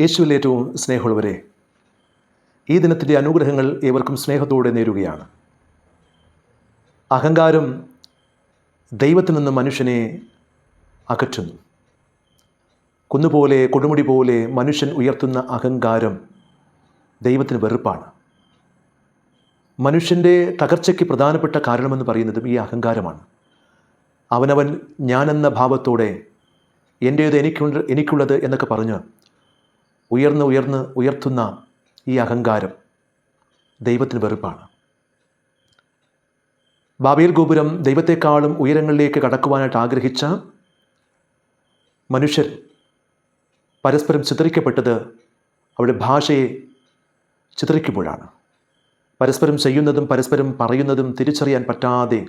യേശുവിൽ ഏറ്റവും സ്നേഹമുള്ളവരെ ഈ ദിനത്തിന്റെ അനുഗ്രഹങ്ങൾ ഏവർക്കും സ്നേഹത്തോടെ നേരുകയാണ്. അഹങ്കാരം ദൈവത്തിൽ നിന്ന് മനുഷ്യനെ അകറ്റുന്നു. കുന്നുപോലെ കൊടുമുടി പോലെ മനുഷ്യൻ ഉയർത്തുന്ന അഹങ്കാരം ദൈവത്തിന് വെറുപ്പാണ്. മനുഷ്യന്റെ തകർച്ചയ്ക്ക് പ്രധാനപ്പെട്ട കാരണമെന്ന് പറയുന്നതും ഈ അഹങ്കാരമാണ്. അവനവൻ ഞാനെന്ന ഭാവത്തോടെ എന്റേത് എനിക്കുണ്ട് എനിക്കുള്ളത് എന്നൊക്കെ പറഞ്ഞ് ഉയർന്ന് ഉയർന്ന് ഉയർത്തുന്ന ഈ അഹങ്കാരം ദൈവത്തിന് വെറുപ്പാണ്. ബാബേൽ ഗോപുരം ദൈവത്തെക്കാളും ഉയരങ്ങളിലേക്ക് കടക്കുവാനായിട്ട് ആഗ്രഹിച്ച മനുഷ്യർ പരസ്പരം ചിത്രിക്കപ്പെട്ടത് അവരുടെ ഭാഷയെ ചിത്രിക്കുമ്പോഴാണ് പരസ്പരം ചെയ്യുന്നതും പരസ്പരം പറയുന്നതും തിരിച്ചറിയാൻ പറ്റാതെ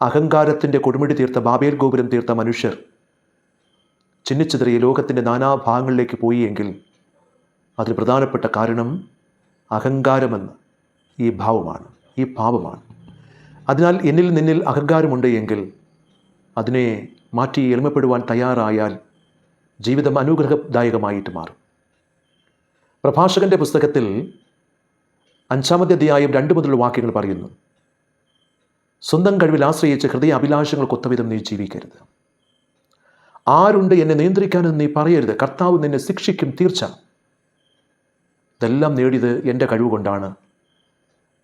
അഹങ്കാരത്തിന്റെ കൊടുമുടി തീർത്ത ബാബേൽ ഗോപുരം തീർത്ത മനുഷ്യർ ചിന്നിച്ചിതറിയ ലോകത്തിന്റെ നാനാഭാഗങ്ങളിലേക്ക് പോയി എങ്കിൽ അതിൽ പ്രധാനപ്പെട്ട കാരണം അഹങ്കാരമെന്ന് ഈ ഭാവമാണ് ഈ പാപമാണ്. അതിനാൽ എന്നിൽ നിന്നിൽ അഹങ്കാരമുണ്ട് എങ്കിൽ അതിനെ മാറ്റി എളിമപ്പെടുവാൻ തയ്യാറായാൽ ജീവിതം അനുഗ്രഹദായകമായിട്ട് മാറും. പ്രഭാഷകന്റെ പുസ്തകത്തിൽ അഞ്ചാമത്തെ അധ്യായം രണ്ട് മുതലുള്ള വാക്യങ്ങൾ പറയുന്നു സ്വന്തം കഴിവിൽ ആശ്രയിച്ച് ഹൃദയ അഭിലാഷങ്ങൾ കൊത്തവിധം നീ ജീവിക്കരുത്. ആരുണ്ട് എന്നെ നിയന്ത്രിക്കാനെന്ന് നീ പറയരുത്. കർത്താവ് നിന്നെ ശിക്ഷിക്കും തീർച്ച. ഇതെല്ലാം നേടിയത് എന്റെ കഴിവ് കൊണ്ടാണ്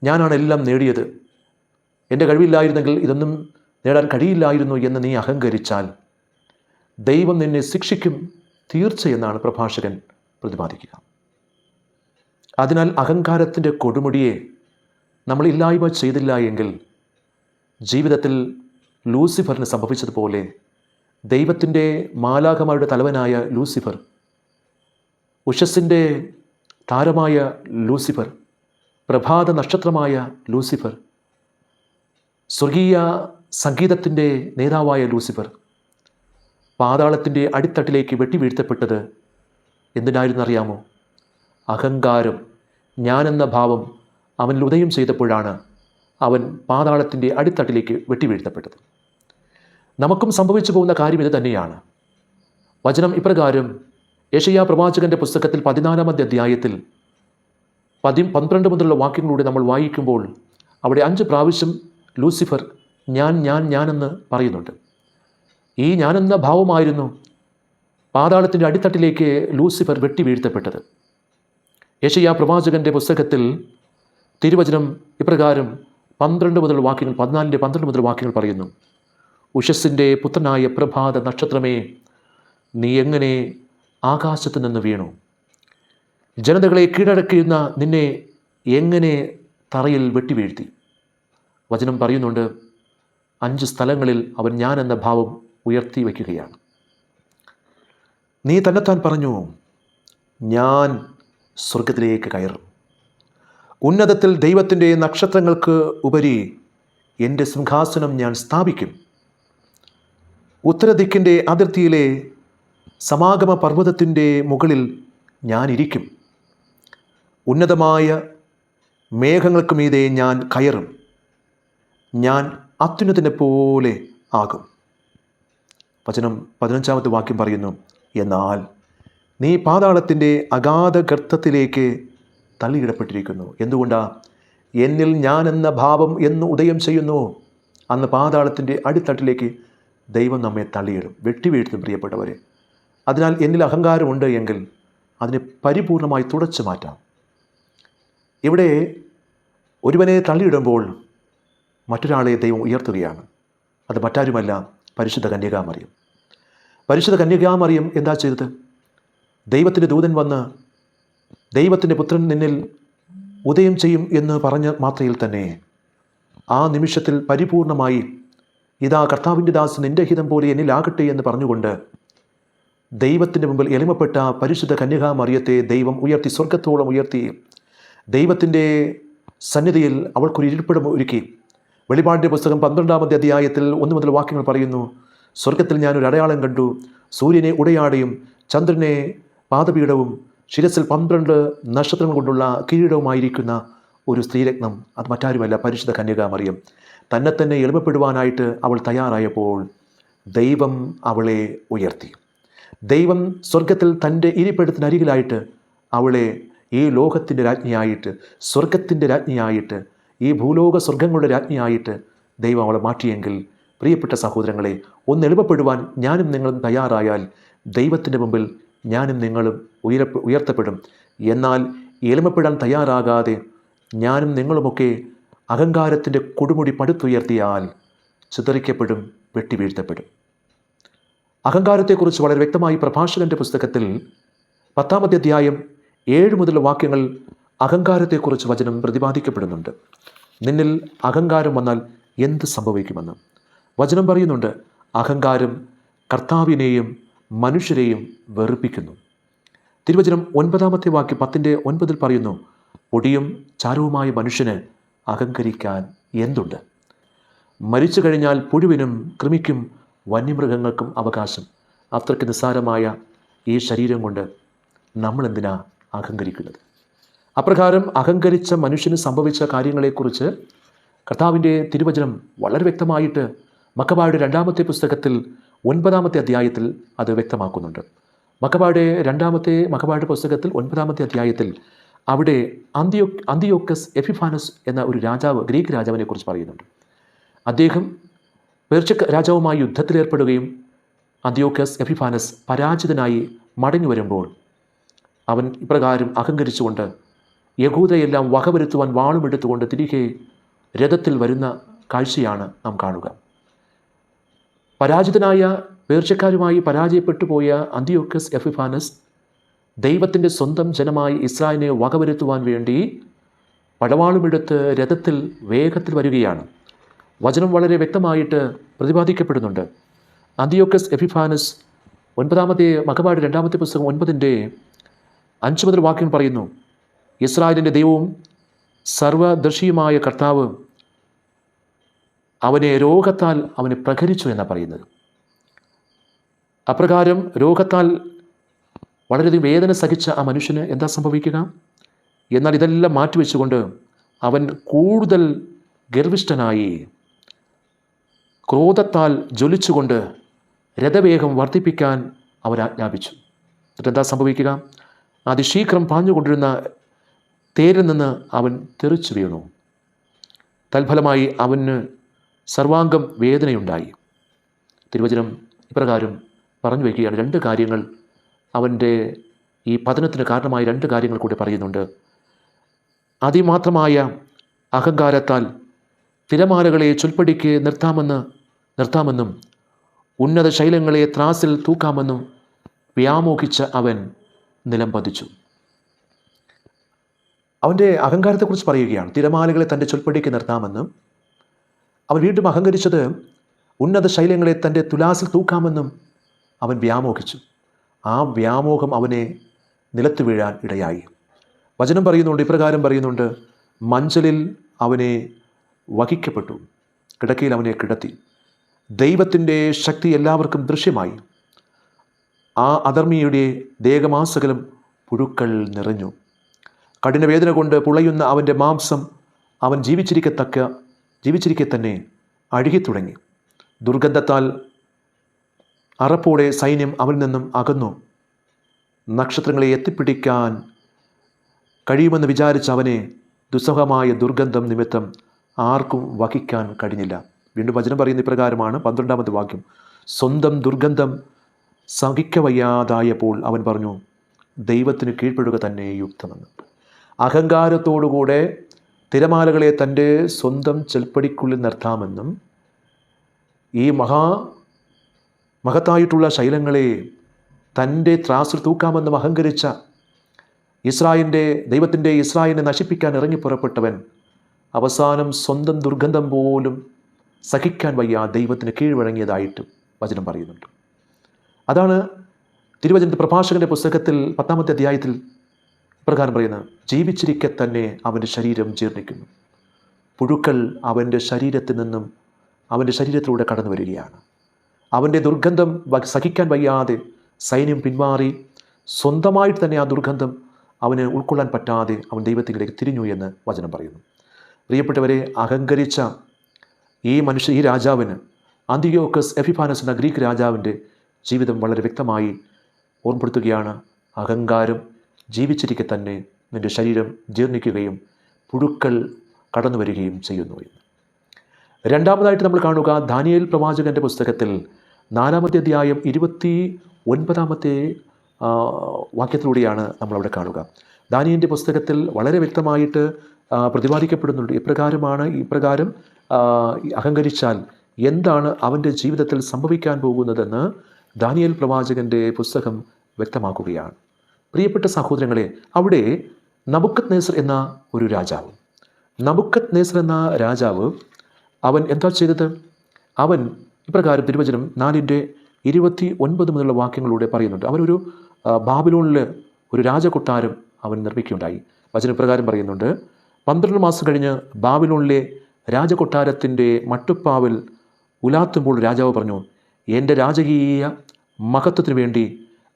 ഞാനാണ് എല്ലാം നേടിയത്. എന്റെ കഴിവില്ലായിരുന്നെങ്കിൽ ഇതൊന്നും നേടാൻ കഴിയില്ലായിരുന്നു എന്ന് നീ അഹങ്കരിച്ചാൽ ദൈവം നിന്നെ ശിക്ഷിക്കും തീർച്ചയെന്നാണ് പ്രഭാഷകൻ പ്രതിപാദിക്കുക. അതിനാൽ അഹങ്കാരത്തിന്റെ കൊടുമുടിയെ നമ്മൾ ഇല്ലായ്മ ചെയ്തില്ല എങ്കിൽ ജീവിതത്തിൽ ലൂസിഫറിന് സംഭവിച്ചതുപോലെ ദൈവത്തിന്റെ മാലാഖമാരുടെ തലവനായ ലൂസിഫർ ഉഷസ്സിന്റെ താരമായ ലൂസിഫർ പ്രഭാത നക്ഷത്രമായ ലൂസിഫർ സ്വർഗീയ സംഗീതത്തിന്റെ നേതാവായ ലൂസിഫർ പാതാളത്തിന്റെ അടിത്തട്ടിലേക്ക് വെട്ടിവീഴ്ത്തപ്പെട്ടത് എന്തിനായിരുന്നറിയാമോ? അഹങ്കാരം ഞാനെന്ന ഭാവം അവനിൽ ഉദയം ചെയ്തപ്പോഴാണ് അവൻ പാതാളത്തിന്റെ അടിത്തട്ടിലേക്ക് വെട്ടിവീഴ്ത്തപ്പെട്ടത് നമുക്കും സംഭവിച്ചു പോകുന്ന കാര്യം ഇത് തന്നെയാണ്. വചനം ഇപ്രകാരം യേശയ്യ പ്രവാചകന്റെ പുസ്തകത്തിൽ പതിനാലാമത്തെ അധ്യായത്തിൽ പതി പന്ത്രണ്ട് മുതലുള്ള വാക്യങ്ങളിലൂടെ നമ്മൾ വായിക്കുമ്പോൾ അവിടെ അഞ്ച് പ്രാവശ്യം ലൂസിഫർ ഞാൻ ഞാൻ ഞാനെന്ന് പറയുന്നുണ്ട്. ഈ ഞാനെന്ന ഭാവമായിരുന്നു പാതാളത്തിന്റെ അടിത്തട്ടിലേക്ക് ലൂസിഫർ വെട്ടി വീഴ്ത്തപ്പെട്ടത്. യേശയ്യ പ്രവാചകന്റെ പുസ്തകത്തിൽ തിരുവചനം ഇപ്രകാരം പന്ത്രണ്ട് മുതൽ വാക്യങ്ങൾ പതിനാലിന്റെ പന്ത്രണ്ട് മുതൽ വാക്യങ്ങൾ പറയുന്നു. ഉഷസ്സിന്റെ പുത്രനായ പ്രഭാത നക്ഷത്രമേ നീ എങ്ങനെ ആകാശത്ത് നിന്ന് വീണു? ജനതകളെ കീഴടക്കിയുന്ന നിന്നെ എങ്ങനെ തറയിൽ വെട്ടിവീഴ്ത്തി? വചനം പറയുന്നുണ്ട് അഞ്ച് സ്ഥലങ്ങളിൽ അവൻ ഞാൻ എന്ന ഭാവം ഉയർത്തി വയ്ക്കുകയാണ്. നീ തന്നെത്താൻ പറഞ്ഞു ഞാൻ സ്വർഗത്തിലേക്ക് കയറും. ഉന്നതത്തിൽ ദൈവത്തിന്റെ നക്ഷത്രങ്ങൾക്ക് ഉപരി എന്റെ സിംഹാസനം ഞാൻ സ്ഥാപിക്കും. ഉത്തരദിക്കിന്റെ അതിർത്തിയിലെ സമാഗമ പർവതത്തിന്റെ മുകളിൽ ഞാനിരിക്കും. ഉന്നതമായ മേഘങ്ങൾക്ക് മീതെ ഞാൻ കയറും. ഞാൻ അത്യുന്നതിനെ പോലെ ആകും. വചനം പതിനഞ്ചാമത്തെ വാക്യം പറയുന്നു എന്നാൽ നീ പാതാളത്തിന്റെ അഗാധ ഗർത്തത്തിലേക്ക് തള്ളിയിടപ്പെട്ടിരിക്കുന്നു. എന്തുകൊണ്ടാണ് എന്നിൽ ഞാൻ എന്ന ഭാവം എന്ന് ഉദയം ചെയ്യുന്നു. അന്ന് പാതാളത്തിന്റെ അടിത്തട്ടിലേക്ക് ദൈവം നമ്മെ തള്ളിയിടും. വെട്ടിവീഴ്ത്തും പ്രിയപ്പെട്ടവരെ. അതിനാൽ എന്നിൽ അഹങ്കാരമുണ്ട് എങ്കിൽ അതിനെ പരിപൂർണമായി തുടച്ചു മാറ്റാം. ഇവിടെ ഒരുവനെ തള്ളിയിടുമ്പോൾ മറ്റൊരാളെ ദൈവം ഉയർത്തുകയാണ്. അത് മറ്റാരുമല്ല പരിശുദ്ധ കന്യകാമറിയം. പരിശുദ്ധ കന്യകാമറിയം എന്താ ചെയ്തത്? ദൈവത്തിന്റെ ദൂതൻ വന്ന് ദൈവത്തിന്റെ പുത്രൻ നിന്നിൽ ഉദയം ചെയ്യും എന്ന് പറഞ്ഞ മാത്രയിൽ തന്നെ ആ നിമിഷത്തിൽ പരിപൂർണമായി ഇതാ കർത്താവിന്റെ ദാസ് നിന്റെ ഹിതം പോലെ എന്നിലാകട്ടെ എന്ന് പറഞ്ഞുകൊണ്ട് ദൈവത്തിന്റെ മുമ്പിൽ എളിമപ്പെട്ട പരിശുദ്ധ കന്യകാമറിയത്തെ ദൈവം ഉയർത്തി സ്വർഗത്തോളം ഉയർത്തി ദൈവത്തിന്റെ സന്നിധിയിൽ അവൾക്കൊരു ഇരിപ്പിടം ഒരുക്കി. വെളിപാടിന്റെ പുസ്തകം പന്ത്രണ്ടാമത്തെ അധ്യായത്തിൽ ഒന്ന് മുതൽ വാക്യങ്ങൾ പറയുന്നു സ്വർഗത്തിൽ ഞാനൊരു അടയാളം കണ്ടു. സൂര്യനെ ഉടയാടയും ചന്ദ്രനെ പാദപീഠവും ശിരസിൽ പന്ത്രണ്ട് നക്ഷത്രങ്ങൾ കൊണ്ടുള്ള കിരീടവുമായിരിക്കുന്ന ഒരു സ്ത്രീരത്നം. അത് മറ്റാരുമല്ല പരിശുദ്ധ കന്യകാമറിയം. തന്നെ തന്നെ എളിമപ്പെടുവാനായിട്ട് അവൾ തയ്യാറായപ്പോൾ ദൈവം അവളെ ഉയർത്തി. ദൈവം സ്വർഗത്തിൽ തന്റെ ഇരിപ്പിടത്തിനരികിലായിട്ട് അവളെ ഈ ലോകത്തിന്റെ രാജ്ഞിയായിട്ട് സ്വർഗത്തിന്റെ രാജ്ഞിയായിട്ട് ഈ ഭൂലോക സ്വർഗങ്ങളുടെ രാജ്ഞിയായിട്ട് ദൈവം അവളെ മാറ്റിയെങ്കിൽ പ്രിയപ്പെട്ട സഹോദരങ്ങളെ ഒന്ന് എളുപ്പപ്പെടുവാൻ ഞാനും നിങ്ങളും തയ്യാറായാൽ ദൈവത്തിന്റെ മുമ്പിൽ ഞാനും നിങ്ങളും ഉയര ഉയർത്തപ്പെടും. എന്നാൽ എളിമപ്പെടാൻ തയ്യാറാകാതെ ഞാനും നിങ്ങളുമൊക്കെ അഹങ്കാരത്തിന്റെ കൊടുമുടി പടുത്തുയർത്തിയാൽ ചിതറിക്കപ്പെടും വെട്ടിവീഴ്ത്തപ്പെടും. അഹങ്കാരത്തെക്കുറിച്ച് വളരെ വ്യക്തമായി പ്രഭാഷകന്റെ പുസ്തകത്തിൽ പത്താമത്തെ അധ്യായം ഏഴ് മുതൽ വാക്യങ്ങൾ അഹങ്കാരത്തെക്കുറിച്ച് വചനം പ്രതിപാദിക്കപ്പെടുന്നുണ്ട്. നിന്നിൽ അഹങ്കാരം വന്നാൽ എന്ത് സംഭവിക്കുമെന്ന്. വചനം പറയുന്നുണ്ട് അഹങ്കാരം കർത്താവിനെയും മനുഷ്യരെയും വെറുപ്പിക്കുന്നു. തിരുവചനം ഒൻപതാമത്തെ വാക്യം പത്തിന്റെ ഒൻപതിൽ പറയുന്നു പൊടിയും ചാരവുമായ മനുഷ്യന് അഹങ്കരിക്കാൻ എന്തുണ്ട്? മരിച്ചു കഴിഞ്ഞാൽ പുഴുവിനും കൃമിക്കും വന്യമൃഗങ്ങൾക്കും അവകാശം. അത്രയ്ക്ക് നിസ്സാരമായ ഈ ശരീരം കൊണ്ട് നമ്മൾ എന്തിനാ അഹങ്കരിക്കുന്നത്? അപ്രകാരം അഹങ്കരിച്ച മനുഷ്യന് സംഭവിച്ച കാര്യങ്ങളെക്കുറിച്ച് കർത്താവിന്റെ തിരുവചനം വളരെ വ്യക്തമായിട്ട് മക്കബായുടെ രണ്ടാമത്തെ പുസ്തകത്തിൽ ഒൻപതാമത്തെ അധ്യായത്തിൽ അത് വ്യക്തമാക്കുന്നുണ്ട്. മക്കബായുടെ രണ്ടാമത്തെ മക്കബായുടെ പുസ്തകത്തിൽ ഒൻപതാമത്തെ അധ്യായത്തിൽ അവിടെ അന്തിയോ അന്തിയോക്കസ് എഫിഫാനസ് എന്ന ഒരു രാജാവ് ഗ്രീക്ക് രാജാവിനെ കുറിച്ച് പറയുന്നുണ്ട്. അദ്ദേഹം പേർച്ച രാജാവുമായി യുദ്ധത്തിലേർപ്പെടുകയും അന്തിയോക്കസ് എഫിഫാനസ് പരാജിതനായി മടങ്ങി വരുമ്പോൾ അവൻ ഇപ്രകാരം അഹങ്കരിച്ചുകൊണ്ട് യഹൂദയെല്ലാം വകവരുത്തുവാൻ വാളുമെടുത്തുകൊണ്ട് തിരികെ രഥത്തിൽ വരുന്ന കാഴ്ചയാണ് നാം കാണുക. പരാജിതനായ പേർച്ചക്കാരുമായി പരാജയപ്പെട്ടു പോയ അന്തിയോക്കസ് എഫിഫാനസ് ദൈവത്തിന്റെ സ്വന്തം ജനമായി ഇസ്രായേലിനെ വകവരുത്തുവാൻ വേണ്ടി പടവാളുമെടുത്ത് രഥത്തിൽ വേഗത്തിൽ വരികയാണ്. വചനം വളരെ വ്യക്തമായിട്ട് പ്രതിപാദിക്കപ്പെടുന്നുണ്ട്. അന്തിയോക്കസ് എഫിഫാനസ് ഒൻപതാമത്തെ മകപാട് രണ്ടാമത്തെ പുസ്തകം ഒൻപതിന്റെ അഞ്ച് മുതൽ വാക്യം പറയുന്നു ഇസ്രായേലിന്റെ ദൈവവും സർവദർശിയുമായ കർത്താവ് അവനെ രോഗത്താൽ അവനെ പ്രഹരിച്ചു എന്നാണ് പറയുന്നത്. അപ്രകാരം രോഗത്താൽ വളരെയധികം വേദന സഹിച്ച ആ മനുഷ്യന് എന്താ സംഭവിക്കുക? എന്നാൽ ഇതെല്ലാം മാറ്റിവെച്ചുകൊണ്ട് അവൻ കൂടുതൽ ഗർവിഷ്ഠനായി ക്രോധത്താൽ ജ്വലിച്ചുകൊണ്ട് രഥവേഗം വർദ്ധിപ്പിക്കാൻ അവൻ ആജ്ഞാപിച്ചു. എന്താ സംഭവിക്കുക? അതിശീഘ്രം പാഞ്ഞുകൊണ്ടിരുന്ന തേരിൽ നിന്ന് അവൻ തെറിച്ചു വീണു. തൽഫലമായി അവന് സർവാംഗം വേദനയുണ്ടായി. തിരുവചനം ഇപ്രകാരം പറഞ്ഞു വയ്ക്കുകയാണ്. രണ്ട് കാര്യങ്ങൾ അവന്റെ ഈ പതനത്തിന് കാരണമായ രണ്ട് കാര്യങ്ങൾ കൂടി പറയുന്നുണ്ട്. അതിമാത്രമായ അഹങ്കാരത്താൽ തിരമാലകളെ ചൊൽപ്പടിക്ക് നിർത്താമെന്ന് നിർത്താമെന്നും ഉന്നത ശൈലങ്ങളെ ത്രാസിൽ തൂക്കാമെന്നും വ്യാമോഹിച്ച അവൻ നിലം പതിച്ചു അവന്റെ അഹങ്കാരത്തെക്കുറിച്ച് പറയുകയാണ്. തിരമാലകളെ തന്റെ ചൊൽപ്പടിക്ക് നിർത്താമെന്നും അവൻ വീണ്ടും അഹങ്കരിച്ചത് ഉന്നത ശൈലങ്ങളെ തന്റെ തുലാസിൽ തൂക്കാമെന്നും അവൻ വ്യാമോഹിച്ചു. ആ വ്യാമോഹം അവനെ നിലത്തു വീഴാൻ ഇടയായി. വചനം പറയുന്നുണ്ട് ഇപ്രകാരം പറയുന്നുണ്ട് മഞ്ചലിൽ അവനെ വഹിക്കപ്പെട്ടു കിടക്കയിൽ അവനെ കിടത്തി. ദൈവത്തിന്റെ ശക്തി എല്ലാവർക്കും ദൃശ്യമായി. ആ അധർമ്മിയുടെ ദേഹമാസകലം പുഴുക്കൾ നിറഞ്ഞു. കഠിനവേദന കൊണ്ട് പുളയുന്ന അവന്റെ മാംസം അവൻ ജീവിച്ചിരിക്കത്തക്ക ജീവിച്ചിരിക്കെ തന്നെ അഴുകിത്തുടങ്ങി. ദുർഗന്ധത്താൽ അറപ്പോടെ സൈന്യം അവരിൽ നിന്നും അകന്നു. നക്ഷത്രങ്ങളെ എത്തിപ്പിടിക്കാൻ കഴിയുമെന്ന് വിചാരിച്ച അവനെ ദുസ്സഹമായ ദുർഗന്ധം നിമിത്തം ആർക്കും വഹിക്കാൻ കഴിഞ്ഞില്ല. വീണ്ടും വചനം പറയുന്ന ഇപ്രകാരമാണ്. പന്ത്രണ്ടാമത്തെ വാക്യം. സ്വന്തം ദുർഗന്ധം സഹിക്കവയ്യാതായപ്പോൾ അവൻ പറഞ്ഞു ദൈവത്തിന് കീഴ്പ്പെടുക തന്നെ യുക്തമെന്ന്. അഹങ്കാരത്തോടുകൂടെ തിരമാലകളെ തന്റെ സ്വന്തം ചെൽപ്പടിക്കുള്ളിൽ നിർത്താമെന്നും ഈ മഹാ മഹത്തായിട്ടുള്ള ശൈലങ്ങളെ തന്റെ ത്രാസിൽ തൂക്കാമെന്ന് അഹങ്കരിച്ച ഇസ്രായേലിന്റെ ദൈവത്തിന്റെ ഇസ്രായേലിനെ നശിപ്പിക്കാൻ ഇറങ്ങി പുറപ്പെട്ടവൻ അവസാനം സ്വന്തം ദുർഗന്ധം പോലും സഹിക്കാൻ വയ്യ ദൈവത്തിന് കീഴ്വഴങ്ങിയതായിട്ട് വചനം പറയുന്നുണ്ട്. അതാണ് തിരുവചന പ്രഭാഷകന്റെ പുസ്തകത്തിൽ പത്താമത്തെ അധ്യായത്തിൽ പ്രകാരം പറയുന്നത്. ജീവിച്ചിരിക്കെ തന്നെ അവന്റെ ശരീരം ജീർണിക്കുന്നു. പുഴുക്കൾ അവന്റെ ശരീരത്തിൽ നിന്നും അവന്റെ ശരീരത്തിലൂടെ കടന്നു വരികയാണ് അവന്റെ ദുർഗന്ധം സഹിക്കാൻ വയ്യാതെ സൈന്യം പിന്മാറി. സ്വന്തമായിട്ട് തന്നെ ആ ദുർഗന്ധം അവന് ഉൾക്കൊള്ളാൻ പറ്റാതെ അവൻ ദൈവത്തിലേക്ക് തിരിഞ്ഞു എന്ന് വചനം പറയുന്നു. പ്രിയപ്പെട്ടവരെ അഹങ്കരിച്ച ഈ മനുഷ്യ ഈ രാജാവിന് അന്തിയോക്കസ് എഫിഫാനസ് എന്ന ഗ്രീക്ക് രാജാവിന്റെ ജീവിതം വളരെ വ്യക്തമായി ഓർമ്മപ്പെടുത്തുകയാണ്. അഹങ്കാരം ജീവിച്ചിരിക്കെ തന്നെ നിന്റെ ശരീരം ജീർണിക്കുകയും പുഴുക്കൾ കടന്നു വരികയും ചെയ്യുന്നു എന്ന്. രണ്ടാമതായിട്ട് നമ്മൾ കാണുക ദാനിയേൽ പ്രവാചകന്റെ പുസ്തകത്തിൽ നാലാമത്തെ അധ്യായം ഇരുപത്തി ഒൻപതാമത്തെ വാക്യത്തിലൂടെയാണ് നമ്മളവിടെ കാണുക. ദാനിയന്റെ പുസ്തകത്തിൽ വളരെ വ്യക്തമായിട്ട് പ്രതിപാദിക്കപ്പെടുന്നുണ്ട്. ഇപ്രകാരമാണ് ഇപ്രകാരം അഹങ്കരിച്ചാൽ എന്താണ് അവന്റെ ജീവിതത്തിൽ സംഭവിക്കാൻ പോകുന്നതെന്ന് ദാനിയേൽ പ്രവാചകന്റെ പുസ്തകം വ്യക്തമാക്കുകയാണ്. പ്രിയപ്പെട്ട സഹോദരങ്ങളെ അവിടെ നബുക്കത് നേസർ എന്ന ഒരു രാജാവ് നബുക്കത് നേസർ എന്ന രാജാവ് അവൻ എന്താ ചെയ്തത്? അവൻ ഇപ്രകാരം തിരുവചനം നാലിന്റെ ഇരുപത്തി ഒൻപത് മുതലുള്ള വാക്യങ്ങളിലൂടെ പറയുന്നുണ്ട്. അവനൊരു ബാബിലോണിൽ ഒരു രാജകൊട്ടാരം അവൻ നിർമ്മിക്കുകയുണ്ടായി. വചനപ്രകാരം പറയുന്നുണ്ട് പന്ത്രണ്ട് മാസം കഴിഞ്ഞ് ബാബിലോണിലെ രാജകൊട്ടാരത്തിന്റെ മട്ടുപ്പാവിൽ ഉലാത്തുമ്പോൾ രാജാവ് പറഞ്ഞു എന്റെ രാജകീയ മഹത്വത്തിനു വേണ്ടി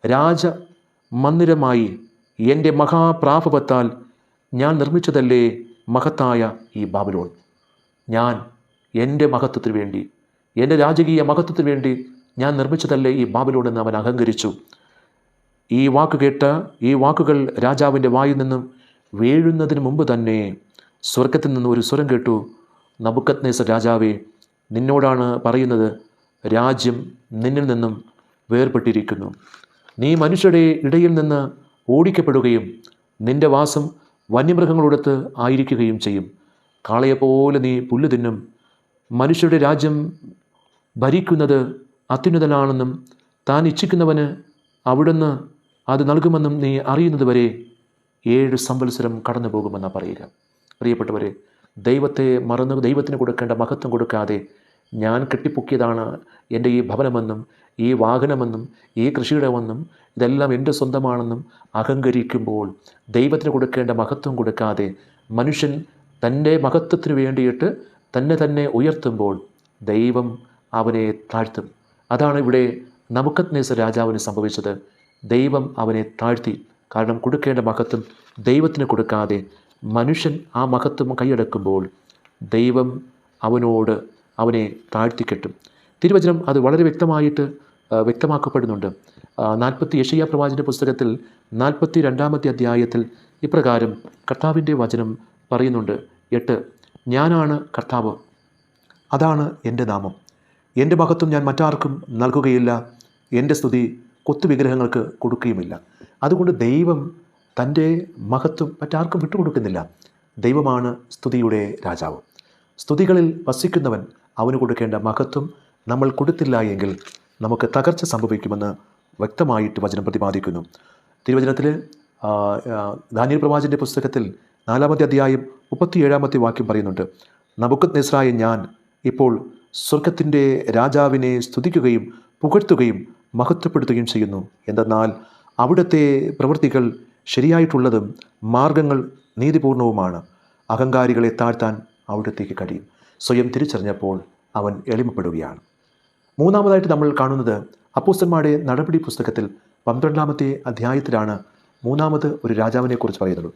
രാജ മന്ദിരമായി എന്റെ മഹാപ്രാഭവത്താൽ ഞാൻ നിർമ്മിച്ചതല്ലേ മഹത്തായ ഈ ബാബിലോൺ? ഞാൻ എന്റെ മഹത്വത്തിന് വേണ്ടി എന്റെ രാജകീയ മഹത്വത്തിന് വേണ്ടി ഞാൻ നിർമ്മിച്ചതല്ലേ ഈ ബാബിലോൺ എന്ന് അവൻ അഹങ്കരിച്ചു. ഈ വാക്ക് കേട്ട ഈ വാക്കുകൾ രാജാവിന്റെ വായിൽ നിന്നും വീഴുന്നതിന് മുമ്പ് തന്നെ സ്വർഗത്തിൽ നിന്ന് ഒരു സ്വരം കേട്ടു. നബുക്കത്നേസ രാജാവേ നിന്നോടാണ് പറയുന്നത് രാജ്യം നിന്നിൽ നിന്നും വേർപെട്ടിരിക്കുന്നു. നീ മനുഷ്യരുടെ ഇടയിൽ നിന്ന് ഓടിക്കപ്പെടുകയും നിന്റെ വാസം വന്യമൃഗങ്ങളോടത്ത് ആയിരിക്കുകയും ചെയ്യും. കാളയെപ്പോലെ നീ പുല്ല് തിന്നും മനുഷ്യരുടെ രാജ്യം ഭരിക്കുന്നത് അത്യുന്നതനാണെന്നും താൻ ഇച്ഛിക്കുന്നവന് അവിടുന്ന് അത് നൽകുമെന്നും നീ അറിയുന്നത് വരെ ഏഴ് സംവത്സരം കടന്നു പോകുമെന്നാണ് പറയുക. പ്രിയപ്പെട്ടവരെ ദൈവത്തെ മറന്ന് ദൈവത്തിന് കൊടുക്കേണ്ട മഹത്വം കൊടുക്കാതെ ഞാൻ കെട്ടിപ്പൊക്കിയതാണ് എന്റെ ഈ ഭവനമെന്നും ഈ വാഹനമെന്നും ഈ കൃഷിയിടമെന്നും ഇതെല്ലാം എന്റെ സ്വന്തമാണെന്നും അഹങ്കരിക്കുമ്പോൾ ദൈവത്തിന് കൊടുക്കേണ്ട മഹത്വം കൊടുക്കാതെ മനുഷ്യൻ തന്റെ മഹത്വത്തിന് വേണ്ടിയിട്ട് തന്നെ തന്നെ ഉയർത്തുമ്പോൾ ദൈവം അവനെ താഴ്ത്തും. അതാണ് ഇവിടെ നമുക്കത് നേസ രാജാവിന് സംഭവിച്ചത്. ദൈവം അവനെ താഴ്ത്തി. കാരണം കൊടുക്കേണ്ട മഹത്വം ദൈവത്തിന് കൊടുക്കാതെ മനുഷ്യൻ ആ മഹത്വം കൈയടക്കുമ്പോൾ ദൈവം അവനോട് അവനെ താഴ്ത്തിക്കെട്ടും തിരുവചനം അത് വളരെ വ്യക്തമായിട്ട് വ്യക്തമാക്കപ്പെടുന്നുണ്ട്. നാൽപ്പത്തി യഷയ്യ പ്രവാചന പുസ്തകത്തിൽ നാൽപ്പത്തി രണ്ടാമത്തെ അധ്യായത്തിൽ ഇപ്രകാരം കർത്താവിന്റെ വചനം പറയുന്നുണ്ട്. എട്ട് ഞാനാണ് കർത്താവ്. അതാണ് എന്റെ നാമം. എന്റെ മഹത്വം ഞാൻ മറ്റാർക്കും നൽകുകയില്ല. എന്റെ സ്തുതി കൊത്തുവിഗ്രഹങ്ങൾക്ക് കൊടുക്കുകയുമില്ല. അതുകൊണ്ട് ദൈവം തന്റെ മഹത്വം മറ്റാർക്കും വിട്ടുകൊടുക്കുന്നില്ല. ദൈവമാണ് സ്തുതിയുടെ രാജാവ്. സ്തുതികളിൽ വസിക്കുന്നവൻ അവന് കൊടുക്കേണ്ട മഹത്വം നമ്മൾ കൊടുത്തില്ല എങ്കിൽ നമുക്ക് തകർച്ച സംഭവിക്കുമെന്ന് വ്യക്തമായിട്ട് വചനം പ്രതിപാദിക്കുന്നു. തിരുവചനത്തിൽ ദാനിയൽ പ്രവാചന്റെ പുസ്തകത്തിൽ നാലാമത്തെ അധ്യായം മുപ്പത്തിയേഴാമത്തെ വാക്യം പറയുന്നുണ്ട്. നബുക്കത് നെസ്രായ ഞാൻ ഇപ്പോൾ സ്വർഗത്തിന്റെ രാജാവിനെ സ്തുതിക്കുകയും പുകഴ്ത്തുകയും മഹത്വപ്പെടുത്തുകയും ചെയ്യുന്നു. എന്തെന്നാൽ അവിടുത്തെ പ്രവൃത്തികൾ ശരിയായിട്ടുള്ളതും മാർഗങ്ങൾ നീതിപൂർണവുമാണ്. അഹങ്കാരികളെ താഴ്ത്താൻ അവിടത്തേക്ക് കഴിയും. സ്വയം തിരിച്ചറിഞ്ഞപ്പോൾ അവൻ എളിമപ്പെടുകയാണ്. മൂന്നാമതായിട്ട് നമ്മൾ കാണുന്നത് അപ്പൂസന്മാരുടെ നടപടി പുസ്തകത്തിൽ പന്ത്രണ്ടാമത്തെ അധ്യായത്തിലാണ് മൂന്നാമത് ഒരു രാജാവിനെക്കുറിച്ച് പറയുന്നത്.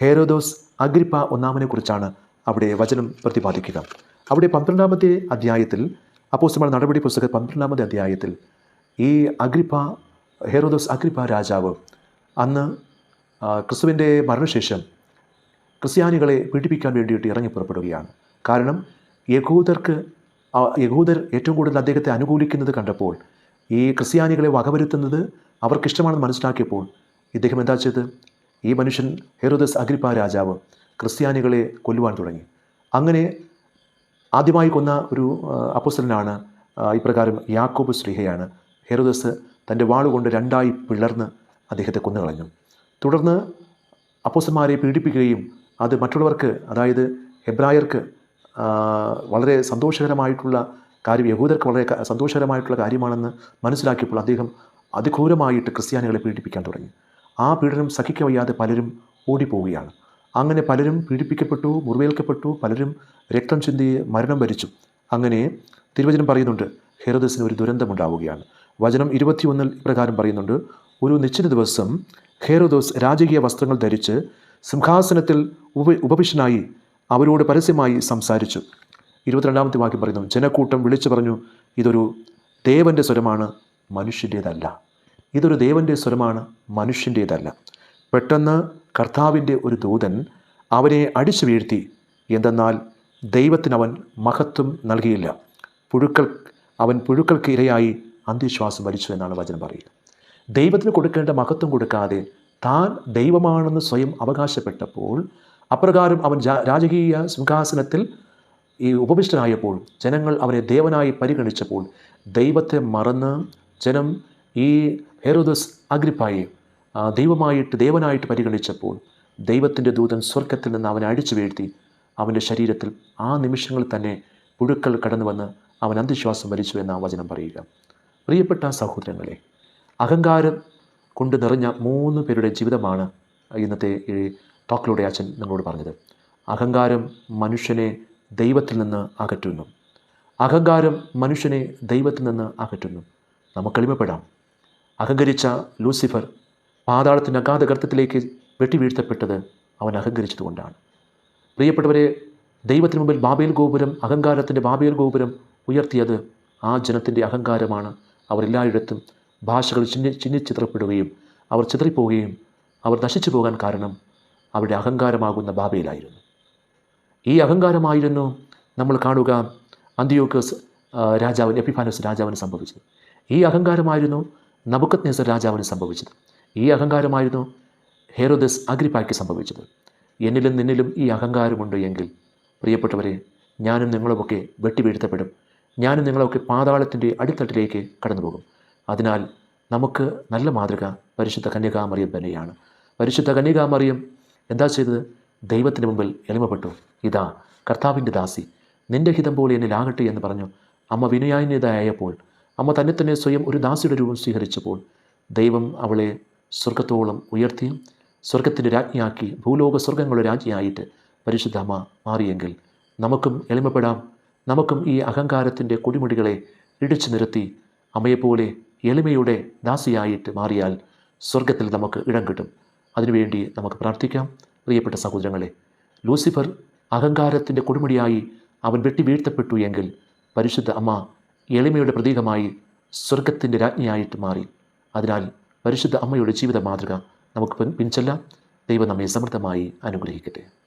ഹേരോദോസ് അഗ്രിപ്പ ഒന്നാമനെ കുറിച്ചാണ് അവിടെ വചനം പ്രതിപാദിക്കുക. അവിടെ പന്ത്രണ്ടാമത്തെ അധ്യായത്തിൽ അപ്പോസ്തന്മാർ നടപടി പുസ്തക പന്ത്രണ്ടാമത്തെ അധ്യായത്തിൽ ഈ അഗ്രിപ്പ ഹേറോദോസ് അഗ്രിപ്പ രാജാവ് അന്ന് ക്രിസ്തുവിന്റെ മരണശേഷം ക്രിസ്ത്യാനികളെ പീഡിപ്പിക്കാൻ വേണ്ടിയിട്ട് ഇറങ്ങി പുറപ്പെടുകയാണ്. കാരണം യഹൂദർക്ക് യഹൂദർ ഏറ്റവും കൂടുതൽ അദ്ദേഹത്തെ അനുകൂലിക്കുന്നത് കണ്ടപ്പോൾ ഈ ക്രിസ്ത്യാനികളെ വകവരുത്തുന്നത് അവർക്കിഷ്ടമാണെന്ന് മനസ്സിലാക്കിയപ്പോൾ ഇദ്ദേഹം എന്താ ചെയ്തത്? ഈ മനുഷ്യൻ ഹെറുദസ് അഗ്രിപ്പ രാജാവ് ക്രിസ്ത്യാനികളെ കൊല്ലുവാൻ തുടങ്ങി. അങ്ങനെ ആദ്യമായി കൊന്ന ഒരു ആ, അപ്പോസ്തലനാണ് ഇപ്രകാരം യാക്കോബ് ശ്രീഹയാണ്. ഹെറുദസ് തന്റെ വാളുകൊണ്ട് രണ്ടായി പിളർന്ന് അദ്ദേഹത്തെ കൊന്നുകളഞ്ഞു. തുടർന്ന് അപ്പോസ്തന്മാരെ പീഡിപ്പിക്കുകയും അത് മറ്റുള്ളവർക്ക് അതായത് ഹെബ്രായർക്ക് വളരെ സന്തോഷകരമായിട്ടുള്ള കാര്യം യഹൂദർക്ക് വളരെ സന്തോഷകരമായിട്ടുള്ള കാര്യമാണെന്ന് മനസ്സിലാക്കിയപ്പോൾ അദ്ദേഹം അതിഘോരമായിട്ട് ക്രിസ്ത്യാനികളെ പീഡിപ്പിക്കാൻ തുടങ്ങി. ആ പീഡനം സഹിക്കാൻ വയ്യാതെ പലരും ഓടിപ്പോവുകയാണ്. അങ്ങനെ പലരും പീഡിപ്പിക്കപ്പെട്ടു മുറിവേൽക്കപ്പെട്ടു പലരും രക്തം ചിന്തി മരണം വരിച്ചു. അങ്ങനെ തിരുവചനം പറയുന്നുണ്ട് ഹെറദസിന് ഒരു ദുരന്തമുണ്ടാവുകയാണ് വചനം ഇരുപത്തിയൊന്നിൽ ഇപ്രകാരം പറയുന്നുണ്ട് ഒരു നിശ്ചിത ദിവസം ഹേറോദോസ് രാജകീയ വസ്ത്രങ്ങൾ ധരിച്ച് സിംഹാസനത്തിൽ ഉപ ഉപവിഷ്ടനായി അവരോട് പരസ്യമായി സംസാരിച്ചു. ഇരുപത്തിരണ്ടാമത്തെ വാക്യം പറയുന്നു ജനക്കൂട്ടം വിളിച്ചു പറഞ്ഞു ഇതൊരു ദേവന്റെ സ്വരമാണ് മനുഷ്യന്റേതല്ല ഇതൊരു ദേവന്റെ സ്വരമാണ് മനുഷ്യന്റേതല്ല പെട്ടെന്ന് കർത്താവിന്റെ ഒരു ദൂതൻ അവനെ അടിച്ചു വീഴ്ത്തി. എന്തെന്നാൽ ദൈവത്തിനവൻ മഹത്വം നൽകിയില്ല. പുഴുക്കൾ അവൻ പുഴുക്കൾക്ക് ഇരയായി അന്ധവിശ്വാസം വലിച്ചു എന്നാണ് വചനം പറയുന്നത്. ദൈവത്തിന് കൊടുക്കേണ്ട മഹത്വം കൊടുക്കാതെ താൻ ദൈവമാണെന്ന് സ്വയം അവകാശപ്പെട്ടപ്പോൾ അപ്രകാരം അവൻ രാജകീയ സിംഹാസനത്തിൽ ഈ ഉപവിഷ്ടനായപ്പോൾ ജനങ്ങൾ അവനെ ദേവനായി പരിഗണിച്ചപ്പോൾ ദൈവത്തെ മറന്ന് ജനം ഈ ഹെറോദസ് അഗ്രിപ്പായെ ദൈവമായിട്ട് ദേവനായിട്ട് പരിഗണിച്ചപ്പോൾ ദൈവത്തിന്റെ ദൂതൻ സ്വർഗത്തിൽ നിന്ന് അവനെ അടിച്ചു വീഴ്ത്തി. അവന്റെ ശരീരത്തിൽ ആ നിമിഷങ്ങളിൽ തന്നെ പുഴുക്കൾ കടന്നു വന്ന് അവൻ അന്ധവിശ്വാസം വലിച്ചു എന്ന വചനം പറയുക. പ്രിയപ്പെട്ട സഹോദരങ്ങളെ അഹങ്കാരം കൊണ്ട് നിറഞ്ഞ മൂന്ന് പേരുടെ ജീവിതമാണ് ഇന്നത്തെ ഈ ടോക്കിലൂടെ അച്ഛൻ നിങ്ങളോട് പറഞ്ഞത്. അഹങ്കാരം മനുഷ്യനെ ദൈവത്തിൽ നിന്ന് അകറ്റുന്നു. അഹങ്കാരം മനുഷ്യനെ ദൈവത്തിൽ നിന്ന് അകറ്റുന്നു. നമുക്ക് എളിമപ്പെടാം. അഹങ്കരിച്ച ലൂസിഫർ പാതാളത്തിന്റെ അഗാധ ഗർത്തത്തിലേക്ക് വെട്ടിവീഴ്ത്തപ്പെട്ടത് അവൻ അഹങ്കരിച്ചതുകൊണ്ടാണ്. പ്രിയപ്പെട്ടവരെ ദൈവത്തിന് മുമ്പിൽ ബാബേൽ ഗോപുരം അഹങ്കാരത്തിന്റെ ബാബേൽ ഗോപുരം ഉയർത്തിയത് ആ ജനത്തിന്റെ അഹങ്കാരമാണ്. അവരെല്ലായിടത്തും ഭാഷകൾ ചിന്നി ചിന്നിച്ചിത്രപ്പെടുകയും അവർ ചിതറിപ്പോവുകയും അവർ നശിച്ചു പോകാൻ കാരണം അവരുടെ അഹങ്കാരമാകുന്ന ബാബയിലായിരുന്നു ഈ അഹങ്കാരമായിരുന്നു നമ്മൾ കാണുക അന്തിയോക്കസ് രാജാവിന് എപ്പിഫാനസ് രാജാവിന് സംഭവിച്ചത്. ഈ അഹങ്കാരമായിരുന്നു നബുക്കത് നെസർ രാജാവിന് സംഭവിച്ചത്. ഈ അഹങ്കാരമായിരുന്നു ഹെറോദസ് അഗ്രിപ്പായ്ക്ക് സംഭവിച്ചത്. എന്നിലും നിന്നിലും ഈ അഹങ്കാരമുണ്ട് എങ്കിൽ പ്രിയപ്പെട്ടവരെ ഞാനും നിങ്ങളുമൊക്കെ വെട്ടിവീഴ്ത്തപ്പെടും. ഞാനും നിങ്ങളൊക്കെ പാതാളത്തിന്റെ അടിത്തട്ടിലേക്ക് കടന്നുപോകും. അതിനാൽ നമുക്ക് നല്ല മാതൃക പരിശുദ്ധ കന്യകാമറിയം തന്നെയാണ്. പരിശുദ്ധ കന്യകാമറിയം എന്താ ചെയ്തത്? ദൈവത്തിന് മുമ്പിൽ എളിമപ്പെട്ടു. ഇതാ കർത്താവിന്റെ ദാസി നിന്റെ ഹിതം പോലെ എന്നിലാകട്ടെ എന്ന് പറഞ്ഞു അമ്മ വിനയാന്യതയായപ്പോൾ അമ്മ തന്നെ തന്നെ സ്വയം ഒരു ദാസിയുടെ രൂപം സ്വീകരിച്ചപ്പോൾ ദൈവം അവളെ സ്വർഗത്തോളം ഉയർത്തി സ്വർഗത്തിന്റെ രാജ്ഞിയാക്കി ഭൂലോക സ്വർഗങ്ങളുടെ രാജ്ഞിയായിട്ട് പരിശുദ്ധ അമ്മ മാറിയെങ്കിൽ നമുക്കും എളിമപ്പെടാം. നമുക്കും ഈ അഹങ്കാരത്തിന്റെ കൊടിമുടികളെ ഇടിച്ചു നിരത്തി അമ്മയെപ്പോലെ എളിമയുടെ ദാസിയായിട്ട് മാറിയാൽ സ്വർഗത്തിൽ നമുക്ക് ഇടം കിട്ടും. അതിനുവേണ്ടി നമുക്ക് പ്രാർത്ഥിക്കാം. പ്രിയപ്പെട്ട സഹോദരങ്ങളെ ലൂസിഫർ അഹങ്കാരത്തിന്റെ കൊടുമുടിയായി അവൻ വെട്ടി വീഴ്ത്തപ്പെട്ടു എങ്കിൽ പരിശുദ്ധ അമ്മ എളിമയുടെ പ്രതീകമായി സ്വർഗത്തിന്റെ രാജ്ഞിയായിട്ട് മാറി. അതിനാൽ പരിശുദ്ധ അമ്മയുടെ ജീവിത മാതൃക നമുക്ക് പിൻ- പിൻചെല്ലാം ദൈവം നമ്മെ സമൃദ്ധമായി അനുഗ്രഹിക്കട്ടെ.